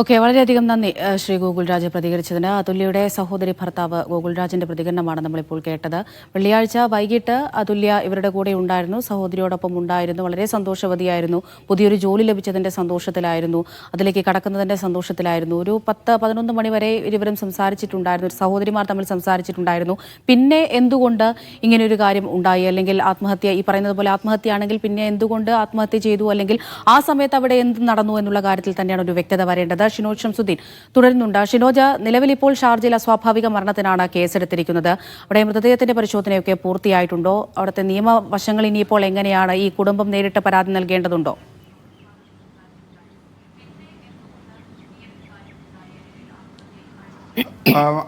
Okay വളരെയധികം നന്ദി ശ്രീ ഗോകുൽരാജ് പ്രതികരിച്ചതിന്. അതുല്യയുടെ സഹോദരി ഭർത്താവ് ഗോകുൽരാജിന്റെ പ്രതികരണമാണ് നമ്മളിപ്പോൾ കേട്ടത്. വെള്ളിയാഴ്ച വൈകിട്ട് അതുല്യ ഇവരുടെ കൂടെ ഉണ്ടായിരുന്നു സഹോദരിയോടൊപ്പം ഉണ്ടായിരുന്നു വളരെ സന്തോഷവതിയായിരുന്നു. പുതിയൊരു ജോലി ലഭിച്ചതിന്റെ സന്തോഷത്തിലായിരുന്നു അതിലേക്ക് കടക്കുന്നതിന്റെ സന്തോഷത്തിലായിരുന്നു. ഒരു പത്ത് പതിനൊന്ന് മണി വരെ ഇരുവരും സംസാരിച്ചിട്ടുണ്ടായിരുന്നു സഹോദരിമാർ തമ്മിൽ സംസാരിച്ചിട്ടുണ്ടായിരുന്നു. പിന്നെ എന്തുകൊണ്ട് ഇങ്ങനെയൊരു കാര്യം ഉണ്ടായി? അല്ലെങ്കിൽ ആത്മഹത്യ ഈ പറയുന്നത് പോലെ ആത്മഹത്യയാണെങ്കിൽ പിന്നെ എന്തുകൊണ്ട് ആത്മഹത്യ ചെയ്തു? അല്ലെങ്കിൽ ആ സമയത്ത് അവിടെ എന്ത് നടന്നു എന്നുള്ള കാര്യത്തിൽ തന്നെയാണ് ഒരു വ്യക്തത വരേണ്ടത്. ഷിനോജ് ഷംസുദ്ദീൻ. തുടരുന്നുണ്ട്. ഷിനോജ നിലവിൽ ഇപ്പോൾ ഷാർജയിൽ അസ്വാഭാവിക മരണത്തിനാണ് കേസെടുത്തിരിക്കുന്നത്. അവിടെ മൃതദേഹത്തിന്റെ പരിശോധനയൊക്കെ പൂർത്തിയായിട്ടുണ്ടോ? അവിടുത്തെ നിയമവശങ്ങൾ ഇനിയിപ്പോൾ എങ്ങനെയാണ്? ഈ കുടുംബം നേരിട്ട് പരാതി നൽകേണ്ടതുണ്ടോ?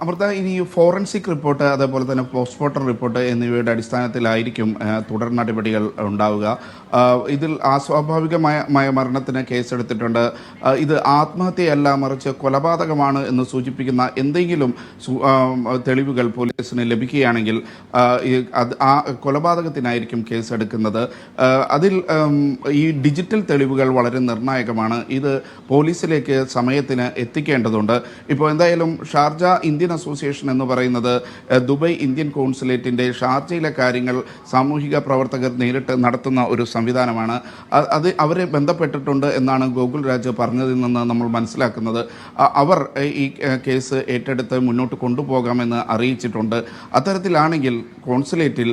അമൃത ഇനി ഫോറൻസിക് റിപ്പോർട്ട് അതേപോലെ തന്നെ പോസ്റ്റ്മോർട്ടം റിപ്പോർട്ട് എന്നിവയുടെ അടിസ്ഥാനത്തിലായിരിക്കും തുടർ നടപടികൾ ഉണ്ടാവുക. ഇതിൽ അസ്വാഭാവികമായ മായ മരണത്തിന് കേസെടുത്തിട്ടുണ്ട്. ഇത് ആത്മഹത്യയല്ല മറിച്ച് കൊലപാതകമാണ് എന്ന് സൂചിപ്പിക്കുന്ന എന്തെങ്കിലും തെളിവുകൾ പോലീസിന് ലഭിക്കുകയാണെങ്കിൽ ആ കൊലപാതകത്തിനായിരിക്കും കേസെടുക്കുന്നത്. അതിൽ ഈ ഡിജിറ്റൽ തെളിവുകൾ വളരെ നിർണായകമാണ്. ഇത് പോലീസിലേക്ക് സമയത്തിന് എത്തിക്കേണ്ടതുണ്ട്. ഇപ്പോൾ എന്തായാലും ഷാർജ ഇന്ത്യൻ അസോസിയേഷൻ എന്ന് പറയുന്നത് ദുബൈ ഇന്ത്യൻ കോൺസുലേറ്റിന്റെ ഷാർജയിലെ കാര്യങ്ങൾ സാമൂഹിക പ്രവർത്തകർ നേരിട്ട് നടത്തുന്ന ഒരു സംവിധാനമാണ്. അത് അവരെ ബന്ധപ്പെട്ടിട്ടുണ്ട് എന്നാണ് ഗോകുൽ രാജ് പറഞ്ഞതിൽ നിന്ന് നമ്മൾ മനസ്സിലാക്കുന്നത്. അവർ ഈ കേസ് ഏറ്റെടുത്ത് മുന്നോട്ട് കൊണ്ടുപോകാമെന്ന് അറിയിച്ചിട്ടുണ്ട്. അത്തരത്തിലാണെങ്കിൽ കോൺസുലേറ്റിൽ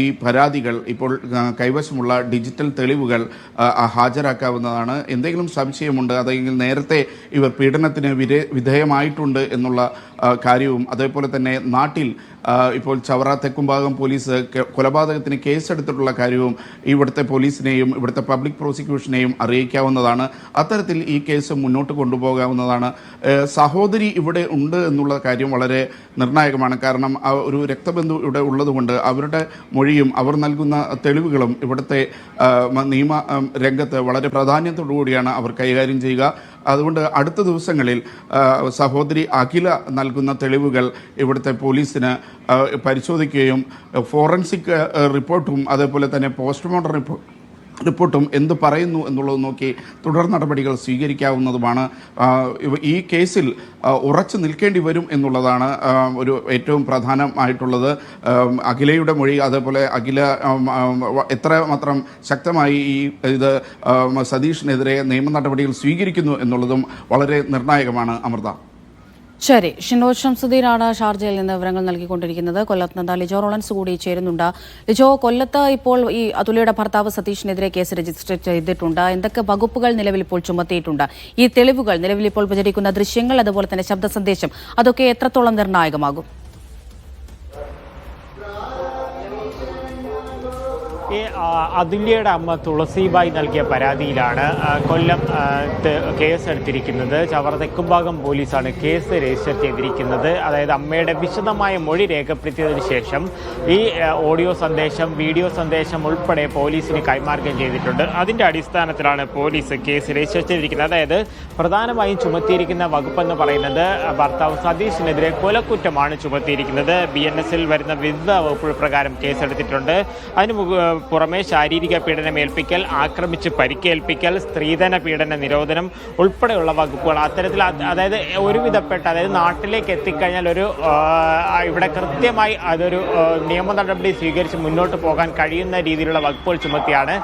ഈ പരാതികൾ ഇപ്പോൾ കൈവശമുള്ള ഡിജിറ്റൽ തെളിവുകൾ ഹാജരാക്കാവുന്നതാണ്. എന്തെങ്കിലും സംശയമുണ്ട് അതെങ്കിൽ നേരത്തെ ഇവർ പീഡനത്തിന് വിധേ വിധേയമായിട്ടുണ്ട് എന്നുള്ള കാര്യവും അതേപോലെ തന്നെ നാട്ടിൽ ഇപ്പോൾ ചവറ തെക്കുംഭാഗം പോലീസ് കൊലപാതകത്തിന് കേസെടുത്തിട്ടുള്ള കാര്യവും ഇവിടുത്തെ പോലീസിനെയും ഇവിടുത്തെ പബ്ലിക് പ്രോസിക്യൂഷനെയും അറിയിക്കാവുന്നതാണ്. അത്തരത്തിൽ ഈ കേസ് മുന്നോട്ട് കൊണ്ടുപോകാവുന്നതാണ്. സഹോദരി ഇവിടെ ഉണ്ട് എന്നുള്ള കാര്യം വളരെ നിർണായകമാണ്. കാരണം ഒരു രക്തബന്ധു ഇവിടെ ഉള്ളതുകൊണ്ട് അവരുടെ മൊഴിയും അവർ നൽകുന്ന തെളിവുകളും ഇവിടുത്തെ നിയമ രംഗത്ത് വളരെ പ്രാധാന്യത്തോടു കൂടിയാണ് അവർ കൈകാര്യം ചെയ്യുക. അതുകൊണ്ട് അടുത്ത ദിവസങ്ങളിൽ സഹോദരി അഖില നൽകുന്ന തെളിവുകൾ ഇവിടുത്തെ പോലീസിന് പരിശോധിക്കുകയും ഫോറൻസിക് റിപ്പോർട്ടും അതേപോലെ തന്നെ പോസ്റ്റ്മോർട്ടം റിപ്പോർട്ട് റിപ്പോർട്ടും എന്ത് പറയുന്നു എന്നുള്ളത് നോക്കി തുടർ നടപടികൾ സ്വീകരിക്കാവുന്നതുമാണ്. ഈ കേസിൽ ഉറച്ചു നിൽക്കേണ്ടി വരും എന്നുള്ളതാണ് ഒരു ഏറ്റവും പ്രധാനമായിട്ടുള്ളത്. അഖിലയുടെ മൊഴി അതേപോലെ അഖില എത്ര മാത്രം ശക്തമായി ഈ ഇത് സതീഷിനെതിരെ നിയമ നടപടികൾ സ്വീകരിക്കുന്നു എന്നുള്ളതും വളരെ നിർണായകമാണ്. അമൃത. ശരി. ഷിനോ ഷംസുദ്ദീനാണ് ഷാർജയിൽ നിന്ന് വിവരങ്ങൾ നൽകിക്കൊണ്ടിരിക്കുന്നത്. കൊല്ലത്ത് നിന്ന് ലിജോ റോളൻസ് കൂടി ചേരുന്നുണ്ട്. ലിജോ കൊല്ലത്ത് ഇപ്പോൾ ഈ അതുലയുടെ ഭർത്താവ് സതീഷിനെതിരെ കേസ് രജിസ്റ്റർ ചെയ്തിട്ടുണ്ട്. എന്തൊക്കെ വകുപ്പുകൾ നിലവിൽ ഇപ്പോൾ ചുമത്തിയിട്ടുണ്ട്? ഈ തെളിവുകൾ നിലവിൽ ഇപ്പോൾ പ്രചരിക്കുന്ന ദൃശ്യങ്ങൾ അതുപോലെ തന്നെ ശബ്ദ സന്ദേശം അതൊക്കെ എത്രത്തോളം നിർണായകമാകും? അതുല്യയുടെ അമ്മ തുളസിബായി നൽകിയ പരാതിയിലാണ് കൊല്ലം കേസെടുത്തിരിക്കുന്നത്. ചവറ തെക്കുംഭാഗം പോലീസാണ് കേസ് രജിസ്റ്റർ ചെയ്തിരിക്കുന്നത് അതായത് അമ്മയുടെ വിശദമായ മൊഴി രേഖപ്പെടുത്തിയതിനു ശേഷം ഈ ഓഡിയോ സന്ദേശം വീഡിയോ സന്ദേശം ഉൾപ്പെടെ പോലീസിന് കൈമാറുകയും ചെയ്തിട്ടുണ്ട്. അതിന്റെ അടിസ്ഥാനത്തിലാണ് പോലീസ് കേസ് രജിസ്റ്റർ ചെയ്തിരിക്കുന്നത്. അതായത് പ്രധാനമായും ചുമത്തിയിരിക്കുന്ന വകുപ്പെന്ന് പറയുന്നത് ഭർത്താവ് സതീഷിനെതിരെ കൊലക്കുറ്റമാണ് ചുമത്തിയിരിക്കുന്നത്. ബി എൻ എസിൽ വരുന്ന വിവിധ വകുപ്പുകൾ പ്രകാരം കേസെടുത്തിട്ടുണ്ട്. അതിന് പുറമെ ശാരീരിക പീഡനമേൽപ്പിക്കൽ ആക്രമിച്ച് പരിക്കേൽപ്പിക്കൽ സ്ത്രീധന പീഡന നിരോധനം ഉൾപ്പെടെയുള്ള വകുപ്പുകൾ. അത്തരത്തിൽ അത് അതായത് ഒരുവിധപ്പെട്ട അതായത് നാട്ടിലേക്ക് എത്തിക്കഴിഞ്ഞാൽ ഒരു ഇവിടെ കൃത്യമായി അതൊരു നിയമ നടപടി സ്വീകരിച്ച് മുന്നോട്ട് പോകാൻ കഴിയുന്ന രീതിയിലുള്ള വകുപ്പുകൾ ചുമത്തിയാണ്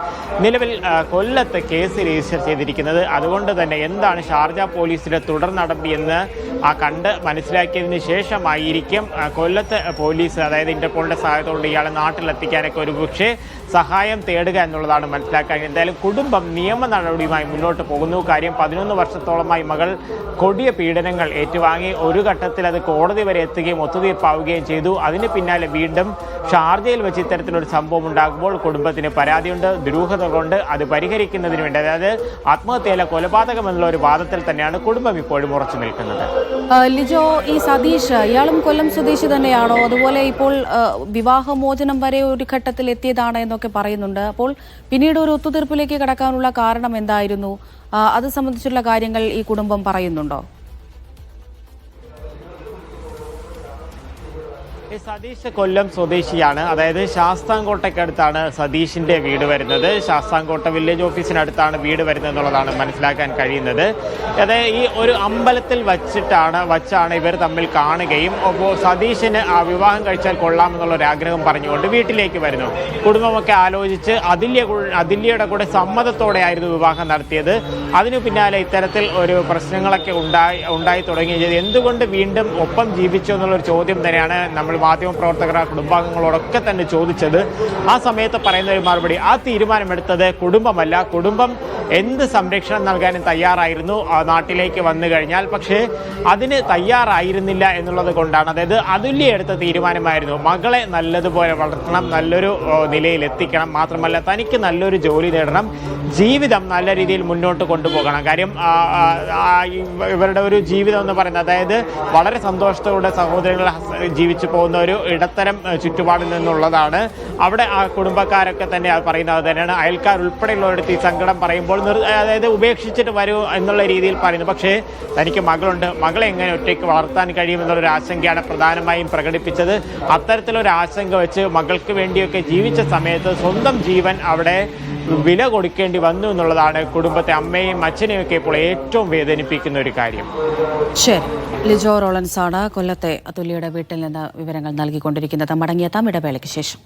നിലവിൽ കൊല്ലത്ത് കേസ് രജിസ്റ്റർ ചെയ്തിരിക്കുന്നത്. അതുകൊണ്ട് തന്നെ എന്താണ് ഷാർജ പോലീസിന്റെ തുടർ നടപടി എന്ന് ആ കണ്ട് മനസ്സിലാക്കിയതിന് ശേഷമായിരിക്കും കൊല്ലത്ത് പോലീസ് അതായത് ഇന്റർപോളിന്റെ സഹായത്തോടെ ഇയാളെ നാട്ടിലെത്തിക്കാനൊക്കെ ഒരു പക്ഷേ സഹായം തേടുക എന്നുള്ളതാണ് മനസ്സിലാക്കാൻ. എന്തായാലും കുടുംബം നിയമ നടപടിയുമായി മുന്നോട്ട് പോകുന്നു. കാര്യം പതിനൊന്ന് വർഷത്തോളമായി മകൾ കൊടിയ പീഡനങ്ങൾ ഏറ്റുവാങ്ങി. ഒരു ഘട്ടത്തിൽ അത് കോടതി വരെ എത്തുകയും ഒത്തുതീർപ്പാവുകയും ചെയ്തു. അതിന് പിന്നാലെ വീണ്ടും ഷാർജയിൽ വെച്ച് ഇത്തരത്തിലൊരു സംഭവം ഉണ്ടാകുമ്പോൾ കുടുംബത്തിന് പരാതിയുണ്ട്. ദുരൂഹത കൊണ്ട് അത് പരിഹരിക്കുന്നതിന് വേണ്ടി അതായത് ആത്മഹത്യയിലെ കൊലപാതകം എന്നുള്ള ഒരു വാദത്തിൽ തന്നെയാണ് കുടുംബം ഇപ്പോഴും ഉറച്ചു നിൽക്കുന്നത്. ലിജോ ഈ സതീഷ് ഇയാളും കൊല്ലം സ്വദേശി തന്നെയാണോ? അതുപോലെ ഇപ്പോൾ വിവാഹമോചനം വരെ ഒരു ഘട്ടത്തിൽ എത്തിയതാണ് എന്നൊക്കെ പറയുന്നുണ്ട്. അപ്പോൾ പിന്നീട് ഒരു ഒത്തുതീർപ്പിലേക്ക് കടക്കാനുള്ള കാരണം എന്തായിരുന്നു? അത് സംബന്ധിച്ചുള്ള കാര്യങ്ങൾ ഈ കുടുംബം പറയുന്നുണ്ടോ? സതീഷ് കൊല്ലം സ്വദേശിയാണ്. അതായത് ശാസ്താംകോട്ടയ്ക്കടുത്താണ് സതീഷിന്റെ വീട് വരുന്നത്. ശാസ്താംകോട്ട വില്ലേജ് ഓഫീസിനടുത്താണ് വീട് വരുന്നത് എന്നുള്ളതാണ് മനസ്സിലാക്കാൻ കഴിയുന്നത്. അതായത് ഈ ഒരു അമ്പലത്തിൽ വച്ചിട്ടാണ് വച്ചാണ് ഇവർ തമ്മിൽ കാണുകയും അപ്പോൾ സതീഷിന് ആ വിവാഹം കഴിച്ചാൽ കൊള്ളാമെന്നുള്ള ഒരു ആഗ്രഹം പറഞ്ഞുകൊണ്ട് വീട്ടിലേക്ക് വരുന്നു. കുടുംബമൊക്കെ ആലോചിച്ച് അതില്യ അതില്യയുടെ കൂടെ സമ്മതത്തോടെയായിരുന്നു വിവാഹം നടത്തിയത്. അതിനു പിന്നാലെ ഇത്തരത്തിൽ ഒരു പ്രശ്നങ്ങളൊക്കെ ഉണ്ടായി ഉണ്ടായി തുടങ്ങിയത്. എന്തുകൊണ്ട് വീണ്ടും ഒപ്പം ജീവിച്ചു എന്നുള്ളൊരു ചോദ്യം തന്നെയാണ് നമ്മൾ മാധ്യമപ്രവർത്തകർ ആ കുടുംബാംഗങ്ങളോടൊക്കെ തന്നെ ചോദിച്ചത്. ആ സമയത്ത് പറയുന്ന ഒരു മറുപടി ആ തീരുമാനമെടുത്തത് കുടുംബമല്ല. കുടുംബം എന്ത് സംരക്ഷണം നൽകാനും തയ്യാറായിരുന്നു? നാട്ടിലേക്ക് വന്നു കഴിഞ്ഞാൽ പക്ഷേ അതിന് തയ്യാറായിരുന്നില്ല എന്നുള്ളത് കൊണ്ടാണ്. അതായത് അതുല്യ എടുത്ത തീരുമാനമായിരുന്നു. മകളെ നല്ലതുപോലെ വളർത്തണം നല്ലൊരു നിലയിൽ എത്തിക്കണം മാത്രമല്ല തനിക്ക് നല്ലൊരു ജോലി നേടണം ജീവിതം നല്ല രീതിയിൽ മുന്നോട്ട് കൊണ്ടുപോകണം. കാര്യം ഇവരുടെ ഒരു ജീവിതം എന്ന് പറയുന്നത് അതായത് വളരെ സന്തോഷത്തോടെ സഹോദരങ്ങൾ ജീവിച്ചു ഒരു ഇടത്തരം ചുറ്റുപാടിൽ നിന്നുള്ളതാണ്. അവിടെ ആ കുടുംബക്കാരൊക്കെ തന്നെ പറയുന്നത് തന്നെയാണ്. അയൽക്കാർ ഉൾപ്പെടെയുള്ളവരടുത്ത് ഈ സങ്കടം പറയുമ്പോൾ അതായത് ഉപേക്ഷിച്ചിട്ട് വരൂ എന്നുള്ള രീതിയിൽ പറയുന്നു. പക്ഷേ തനിക്ക് മകളുണ്ട്. മകളെ എങ്ങനെ ഒറ്റയ്ക്ക് വളർത്താൻ കഴിയുമെന്നുള്ളൊരു ആശങ്കയാണ് പ്രധാനമായും പ്രകടിപ്പിച്ചത്. അത്തരത്തിലൊരു ആശങ്ക വെച്ച് മകൾക്ക് വേണ്ടിയൊക്കെ ജീവിച്ച സമയത്ത് സ്വന്തം ജീവൻ അവിടെ വില കൊടുക്കേണ്ടി വന്നു എന്നുള്ളതാണ് കുടുംബത്തെ അമ്മയും അച്ഛനെയും ഒക്കെ ഇപ്പോൾ ഏറ്റവും വേദനിപ്പിക്കുന്ന ഒരു കാര്യം. ശരി. ലിജോ റോളൻസാണ് കൊല്ലത്തെ അതുല്യയുടെ വീട്ടിൽ നിന്ന് വിവരങ്ങൾ നൽകിക്കൊണ്ടിരിക്കുന്നത്. മടങ്ങിയെത്താം ഇടവേളയ്ക്ക് ശേഷം.